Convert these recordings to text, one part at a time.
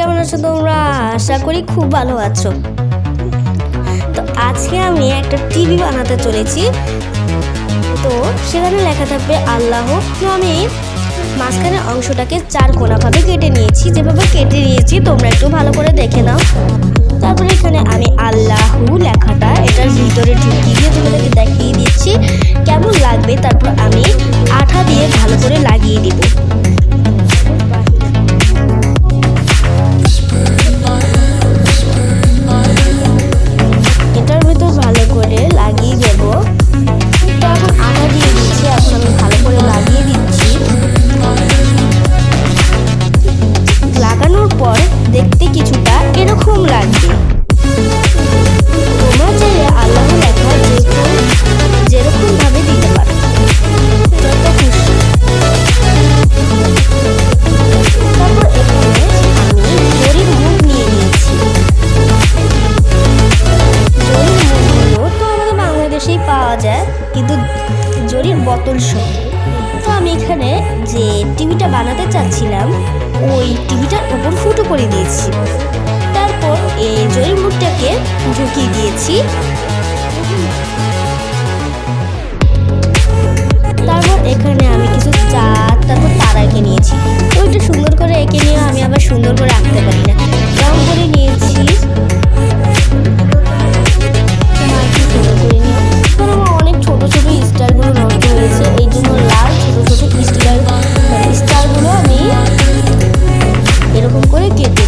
কেমন আছো তোমরা? আশা করি খুব ভালো আছো। তো আজকে আমি একটা টিভি বানাতে চলেছি। তো সেখানে লেখা থাকবে, আল্লাহ তো আমি মাঝখানের অংশটাকে চার কোনাভাবে কেটে নিয়েছি। যেভাবে কেটে নিয়েছি, তোমরা একটু ভালো করে দেখে নাও। তারপরে এখানে আমি আল্লাহু লেখাটা, এটার ভিতরে ঢুকিয়ে বাংলাদেশেই পাওয়া যায়, কিন্তু জরির বোতল সহ। তো আমি এখানে যে টিভিটা বানাতে চাচ্ছিলাম, ওই টিভিটার উপর ফুটো করে দিয়েছি। তারপর এই জরির মুখটাকে ঢুকিয়ে দিয়েছি। তারপর এখানে আমি কিছু এরকম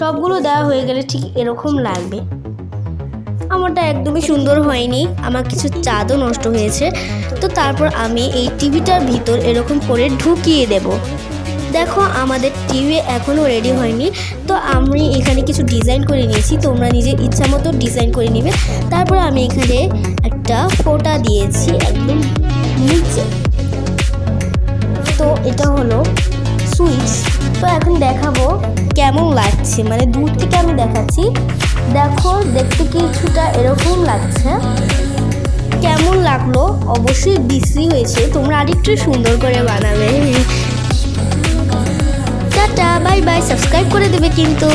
সবগুলো দেওয়া হয়ে গেলে ঠিক এরকম লাগবে। আমারটা একদমই সুন্দর হয়নি, আমার কিছু চাঁদও নষ্ট হয়েছে। তো তারপর আমি এই টিভিটার ভিতর এরকম করে ঢুকিয়ে দেব। দেখো, আমাদের টিভি এখনও রেডি হয়নি। তো আমি এখানে কিছু ডিজাইন করে নিয়েছি, তোমরা নিজের ইচ্ছা মতো ডিজাইন করে নিবে। তারপর আমি এখানে একটা ফোঁটা দিয়েছি একদম নিচে। তো এটা হলো সুইচ তো এখন দেখাবো কেমন লাগছে। মানে দূর থেকে আমি দেখাচ্ছি। দেখো, দেখতে কিছুটা এরকম লাগছে। কেমন লাগল? অবশ্যই বিশ্রি হয়েছে। তোমরা আরেকটু সুন্দর করে বানাবে। টাটা, বাই বাই, সাবস্ক্রাইব করে দেবে কিন্তু।